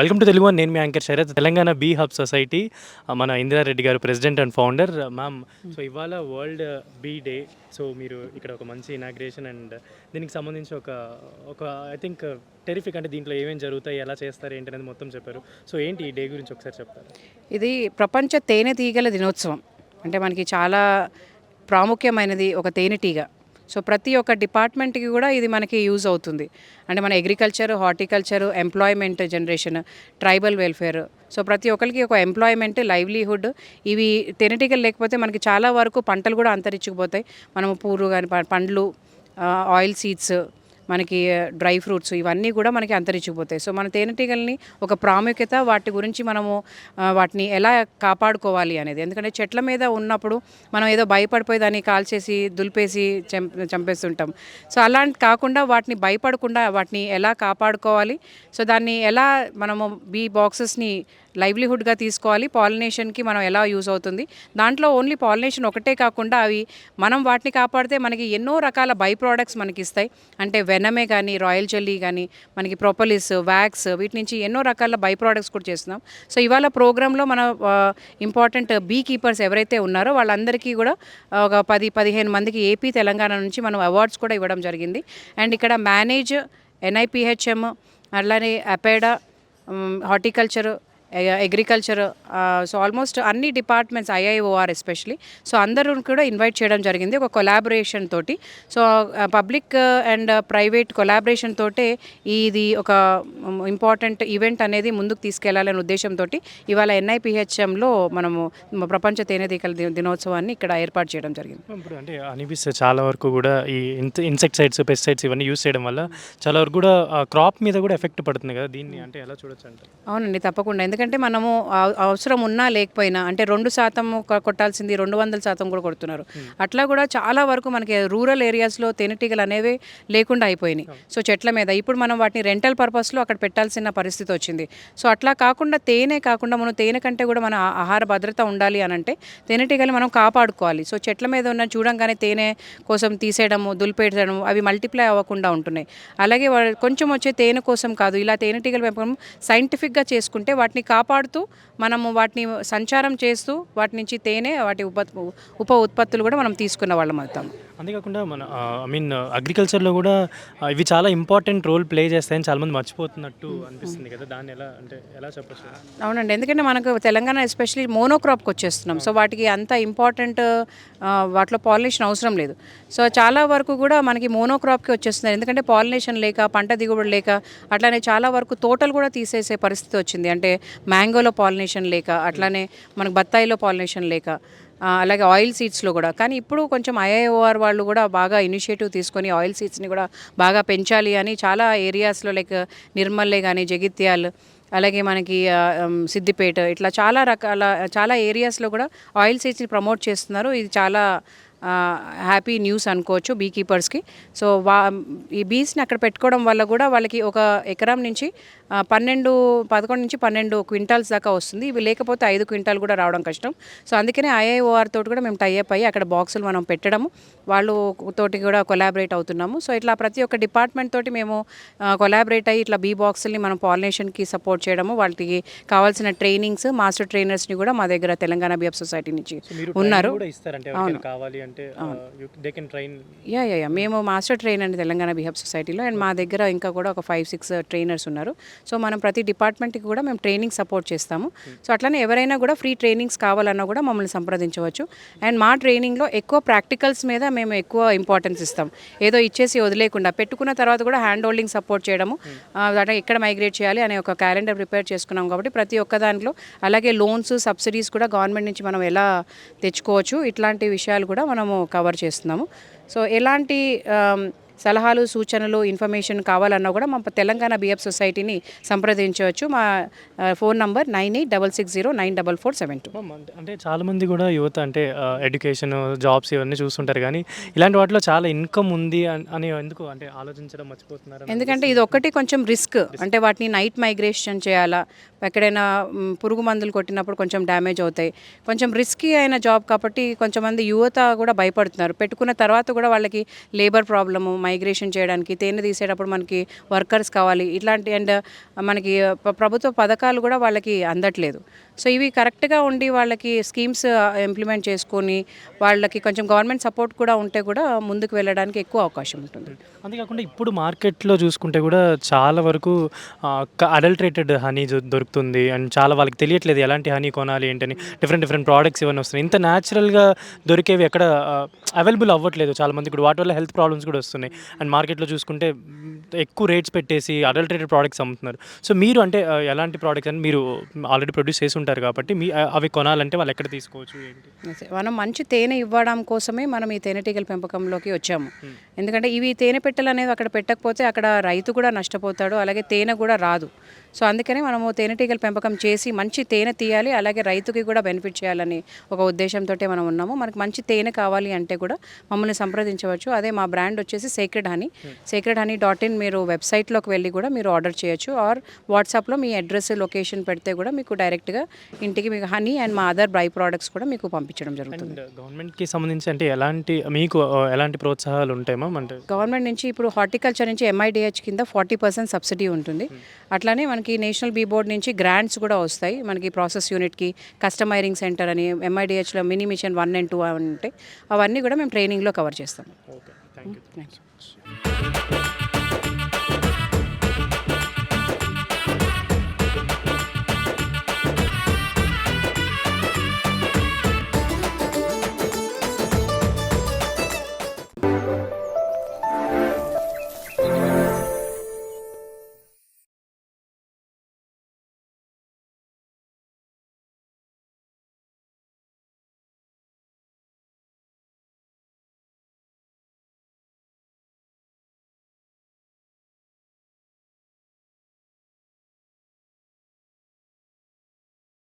Welcome to Telugu నేను మీ anchor Sarath. Telangana bee hub society మన ఇందిరారెడ్డి గారు president and founder. Ma'am so ఇవాళ world bee day. So మీరు ఇక్కడ ఒక మంచి ఇనాగ్రేషన్ అండ్ దీనికి సంబంధించి ఒక ఒక ఐ థింక్ టెరిఫిక్ అంటే దీంట్లో ఏమేమి జరుగుతాయి ఎలా చేస్తారు ఏంటి అనేది మొత్తం చెప్పారు. సో ఏంటి ఈ డే గురించి ఒకసారి చెప్తారు? ఇది ప్రపంచ తేనె తీగల దినోత్సవం. అంటే మనకి చాలా ప్రాముఖ్యమైనది ఒక తేనెటీగ. సో ప్రతి ఒక్క డిపార్ట్మెంట్కి కూడా ఇది మనకి యూజ్ అవుతుంది. అంటే మన agriculture horticulture employment generation tribal welfare. So ప్రతి ఒక్కరికి ఒక ఎంప్లాయ్మెంట్ లైవ్లీహుడ్ ఇవి తేనెటీగలు లేకపోతే మనకి చాలా వరకు పంటలు కూడా అంతరించుకుపోతాయి మనము పూరు కానీ పండ్లు ఆయిల్ సీడ్స్ మనకి డ్రై ఫ్రూట్స్ ఇవన్నీ కూడా మనకి అంతరించిపోతాయి. సో మన తేనెటీగల్ని ఒక ప్రాముఖ్యత వాటి గురించి మనము వాటిని ఎలా కాపాడుకోవాలి అనేది. ఎందుకంటే చెట్ల మీద ఉన్నప్పుడు మనం ఏదో భయపడిపోయి దాన్ని కాల్చేసి దులిపేసి చంపేస్తుంటాం. సో అలాంటి కాకుండా వాటిని భయపడకుండా వాటిని ఎలా కాపాడుకోవాలి? సో దాన్ని ఎలా మనము బీ బాక్సెస్ని లైవ్లీహుడ్గా తీసుకోవాలి. పాలినేషన్కి మనం ఎలా యూజ్ అవుతుంది? దాంట్లో ఓన్లీ పాలినేషన్ ఒకటే కాకుండా అవి మనం వాటిని కాపాడితే మనకి ఎన్నో రకాల బై ప్రోడక్ట్స్ మనకి ఇస్తాయి అంటే వెనమే కానీ రాయల్ జెల్లీ కానీ మనకి ప్రొపలిస్ వ్యాక్స్ వీటి నుంచి ఎన్నో రకాల బై ప్రోడక్ట్స్ కూడా చేస్తున్నాం. సో ఇవాళ ప్రోగ్రాంలో మన ఇంపార్టెంట్ బీ కీపర్స్ ఎవరైతే ఉన్నారో వాళ్ళందరికీ కూడా ఒక పది పదిహేను మందికి ఏపీ తెలంగాణ నుంచి మనం అవార్డ్స్ కూడా ఇవ్వడం జరిగింది. అండ్ ఇక్కడ మేనేజ్ ఎన్ఐపిహెచ్ఎం అలానే APEDA horticulture agriculture so almost అన్ని డిపార్ట్మెంట్స్ ఐఐఓఆర్ ఎస్పెషలీ సో అందరూ కూడా ఇన్వైట్ చేయడం జరిగింది. ఒక కొలాబరేషన్ తోటి. So public and private collaboration తోటే ఇది ఒక ఇంపార్టెంట్ ఈవెంట్ అనేది ముందుకు తీసుకెళ్ళాలనే ఉద్దేశంతో ఇవాళ ఎన్ఐపిహెచ్ఎంలో మనము ప్రపంచ తేనెటీగల ది- దినోత్సవాన్ని ఇక్కడ ఏర్పాటు చేయడం జరిగింది. ఇప్పుడు అంటే అనిపిస్తే చాలా వరకు కూడా ఈ ఇన్సెక్టిసైడ్స్ పెస్టిసైడ్స్ ఇవన్నీ యూస్ చేయడం వల్ల చాలా వరకు కూడా క్రాప్ మీద కూడా ఎఫెక్ట్ పడుతుంది కదా దీన్ని. అంటే ఎలా చూడొచ్చు అంటారు? అవునండి తప్పకుండా. ఎందుకంటే మనము అవ- అవసరం ఉన్నా లేకపోయినా అంటే రెండు శాతం కొట్టాల్సింది రెండు వందల శాతం కూడా కొడుతున్నారు. అట్లా కూడా చాలా వరకు మనకి రూరల్ ఏరియాస్లో తేనెటీగలు అనేవి లేకుండా అయిపోయినాయి. సో చెట్ల మీద ఇప్పుడు మనం వాటిని రెంటల్ పర్పస్లో అక్కడ పెట్టాల్సిన పరిస్థితి వచ్చింది. సో అట్లా కాకుండా తేనె కాకుండా మనం తేనె కంటే కూడా మన ఆహార భద్రత ఉండాలి అని అంటే తేనెటీగలు మనం కాపాడుకోవాలి. సో చెట్ల మీద ఉన్న చూడంగానే తేనె కోసం తీసేయడము దులిపేయడము అవి మల్టిప్లై అవ్వకుండా ఉంటున్నాయి. అలాగే కొంచెం వచ్చే తేనె కోసం కాదు ఇలా తేనెటీగల పెంపకం సైంటిఫిక్గా చేసుకుంటే వాటిని కాపాడుతూ మనము వాటిని సంచారం చేస్తూ వాటి నుంచి తేనె వాటి ఉప ఉప ఉత్పత్తులు కూడా మనం తీసుకున్న వాళ్ళం అవుతాం అంతేకాకుండా మన ఐ మీన్ అగ్రికల్చర్లో కూడా ఇవి చాలా ఇంపార్టెంట్ రోల్ ప్లే చేస్తాయని చాలామంది మర్చిపోతున్నట్టు అనిపిస్తుంది కదా. దాన్ని ఎలా అంటే ఎలా చెప్పచ్చు? అవునండి. ఎందుకంటే మనకు తెలంగాణ ఎస్పెషలీ మోనోక్రాప్కి వచ్చేస్తున్నాం. సో వాటికి అంత ఇంపార్టెంట్ వాటిలో పాలినేషన్ అవసరం లేదు. సో చాలా వరకు కూడా మనకి మోనోక్రాప్కి వచ్చేస్తున్నారు ఎందుకంటే పాలినేషన్ లేక పంట దిగుబడి లేక అట్లానే చాలా వరకు తోటలు కూడా తీసేసే పరిస్థితి వచ్చింది. అంటే మ్యాంగోలో పాలినేషన్ లేక అట్లానే మనకు బత్తాయిలో పాలినేషన్ లేక. అలాగే ఆయిల్ సీడ్స్లో కూడా. కానీ ఇప్పుడు కొంచెం ఐఐఓఆర్ వాళ్ళు కూడా బాగా ఇనిషియేటివ్ తీసుకొని ఆయిల్ సీడ్స్ని కూడా బాగా పెంచాలి అని చాలా ఏరియాస్లో లైక్ నిర్మల్లే కానీ జగిత్యాల్ అలాగే మనకి సిద్దిపేట ఇట్లా చాలా రకాల చాలా ఏరియాస్లో కూడా ఆయిల్ సీడ్స్ని ప్రమోట్ చేస్తున్నారు. ఇది చాలా హ్యాపీ న్యూస్ అనుకోవచ్చు బీ కీపర్స్కి సో వా ఈ బీస్ని అక్కడ పెట్టుకోవడం వల్ల కూడా వాళ్ళకి ఒక ఎకరం నుంచి పన్నెండు పదకొండు నుంచి పన్నెండు క్వింటాల్స్ దాకా వస్తుంది. ఇవి లేకపోతే ఐదు క్వింటాల్ కూడా రావడం కష్టం. సో అందుకనే ఐఐఓఆర్ తోటి కూడా మేము టైఅప్ అయ్యి అక్కడ బాక్సులు మనం పెట్టడము. వాళ్ళు తోటి కూడా కొలాబరేట్ అవుతున్నాము. సో ఇట్లా ప్రతి ఒక్క డిపార్ట్మెంట్ తోటి మేము కొలాబరేట్ అయ్యి ఇట్లా బీ బాక్సుల్ని మనం పాలినేషన్కి సపోర్ట్ చేయడము. వాళ్ళకి కావాల్సిన ట్రైనింగ్స్ మాస్టర్ ట్రైనర్స్ని కూడా మా దగ్గర తెలంగాణ బిఎఫ్ సొసైటీ నుంచి ఉన్నారు. కావాలి అంటే they can train ya ya ya మేము మాస్టర్ ట్రైన్ అండి తెలంగాణ బిహెబ్ సొసైటీలో. అండ్ మా దగ్గర ఇంకా కూడా ఒక ఫైవ్ సిక్స్ ట్రైనర్స్ ఉన్నారు. సో మనం ప్రతి డిపార్ట్మెంట్కి కూడా మేము ట్రైనింగ్ సపోర్ట్ చేస్తాము. సో అట్లనే ఎవరైనా కూడా ఫ్రీ ట్రైనింగ్స్ కావాలన్నా కూడా మమ్మల్ని సంప్రదించవచ్చు. అండ్ మా ట్రైనింగ్లో ఎక్కువ ప్రాక్టికల్స్ మీద మేము ఎక్కువ ఇంపార్టెన్స్ ఇస్తాం. ఏదో ఇచ్చేసి వదిలేకుండా పెట్టుకున్న తర్వాత కూడా హ్యాండ్ హోల్డింగ్ సపోర్ట్ చేయడము ఆ, అంటే ఎక్కడ మైగ్రేట్ చేయాలి అనే ఒక క్యాలెండర్ ప్రిపేర్ చేసుకున్నాం కాబట్టి ప్రతి ఒక్క దాంట్లో అలాగే లోన్స్ సబ్సిడీస్ కూడా గవర్నమెంట్ నుంచి మనం ఎలా తెచ్చుకోవచ్చు ఇట్లాంటి విషయాలు కూడా మనము కవర్ చేస్తున్నాము. సో ఎలాంటి సలహాలు సూచనలు ఇన్ఫర్మేషన్ కావాలన్నా కూడా మా తెలంగాణ బిఎఫ్ సొసైటీని సంప్రదించవచ్చు. మా phone number nine eight double six zero nine double four seven two. అంటే- అంటే చాలా మంది కూడా యువత అంటే ఎడ్యుకేషన్ జాబ్స్ ఇవన్నీ చూస్తుంటారు కానీ ఇలాంటి వాటిలో చాలా ఇన్కమ్ ఉంది అన్- అని ఎందుకు అంటే ఆలోచించడం మర్చిపోతున్నారు ఎందుకంటే ఇది ఒక్కటి కొంచెం రిస్క్ అంటే వాటిని నైట్ మైగ్రేషన్ చేయాలా? ఎక్కడైనా పురుగు మందులు కొట్టినప్పుడు కొంచెం డ్యామేజ్ అవుతాయి. కొంచెం రిస్కీ అయిన జాబ్ కాబట్టి కొంచెం మంది యువత కూడా భయపడుతున్నారు. పెట్టుకున్న తర్వాత కూడా వాళ్ళకి లేబర్ ప్రాబ్లము మైగ్రేషన్ చేయడానికి తేనె తీసేటప్పుడు మనకి వర్కర్స్ కావాలి. ఇట్లాంటి అండ్ మనకి ప్రభుత్వ పథకాలు కూడా వాళ్ళకి అందట్లేదు. సో ఇవి కరెక్ట్గా ఉండి వాళ్ళకి స్కీమ్స్ ఇంప్లిమెంట్ చేసుకొని వాళ్ళకి కొంచెం గవర్నమెంట్ సపోర్ట్ కూడా ఉంటే కూడా ముందుకు వెళ్ళడానికి ఎక్కువ అవకాశం ఉంటుంది. అంతేకాకుండా ఇప్పుడు మార్కెట్లో చూసుకుంటే కూడా చాలా వరకు అడల్ట్రేటెడ్ హనీ దొరుకుతుంది అండ్ చాలా వాళ్ళకి తెలియట్లేదు ఎలాంటి హనీ కొనాలి ఏంటని. డిఫరెంట్ డిఫరెంట్ ప్రోడక్ట్స్ ఇవన్నీ వస్తున్నాయి. ఇంత న్యాచురల్గా దొరికేవి ఎక్కడ అవైలబుల్ అవ్వట్లేదు చాలా మంది ఇప్పుడు వాటి వల్ల హెల్త్ ప్రాబ్లమ్స్ కూడా వస్తున్నాయి. అండ్ మార్కెట్లో చూసుకుంటే ఎక్కువ రేట్స్ పెట్టేసి అడల్ట్రేటెడ్ ప్రోడక్ట్స్ అమ్ముతున్నారు. సో మీరు అంటే ఎలాంటి ప్రోడక్ట్స్ అని మీరు ఆల్రెడీ ప్రొడ్యూస్ చేసి ఉంటారు కాబట్టి మీ అవి కొనాలంటే వాళ్ళు ఎక్కడ తీసుకోవచ్చు ఏంటి. మనం మంచి తేనె ఇవ్వడం కోసమే మనం ఈ తేనెటీగల పెంపకంలోకి వచ్చాము. ఎందుకంటే ఇవి తేనె పెట్టెలు అనేది అక్కడ పెట్టకపోతే అక్కడ రైతు కూడా నష్టపోతాడు అలాగే తేనె కూడా రాదు. సో అందుకనే మనము తేనెటీగల పెంపకం చేసి మంచి తేనె తీయాలి అలాగే రైతుకి కూడా బెనిఫిట్ చేయాలని ఒక ఉద్దేశంతో మనం ఉన్నాము. మనకు మంచి తేనె కావాలి అంటే కూడా మమ్మల్ని సంప్రదించవచ్చు. అదే మా బ్రాండ్ వచ్చేసి sacred honey sacred honey dot in మీరు వెబ్సైట్లోకి వెళ్ళి కూడా మీరు ఆర్డర్ చేయొచ్చు. ఆర్ వాట్సాప్లో మీ అడ్రస్ లొకేషన్ పెడితే కూడా మీకు డైరెక్ట్గా ఇంటికి మీకు హనీ అండ్ మా అదర్ బై ప్రోడక్ట్స్ కూడా మీకు పంపించడం జరుగుతుంది. గవర్నమెంట్కి సంబంధించి అంటే ఎలాంటి మీకు ఎలాంటి ప్రోత్సాహాలు ఉంటాయి అంటే గవర్నమెంట్ నుంచి ఇప్పుడు హార్టికల్చర్ నుంచి ఎంఐడిహెచ్ కింద ఫార్టీ పర్సెంట్ సబ్సిడీ ఉంటుంది. అట్లానే మనకి నేషనల్ బీ బోర్డ్ నుంచి గ్రాంట్స్ కూడా వస్తాయి. మనకి ప్రాసెస్ యూనిట్కి కస్టమైరింగ్ సెంటర్ అని ఎంఐడిహెచ్లో mini mission one and two అని ఉంటాయి. అవన్నీ కూడా మేము ట్రైనింగ్లో కవర్ చేస్తాం. Okay thank you thank you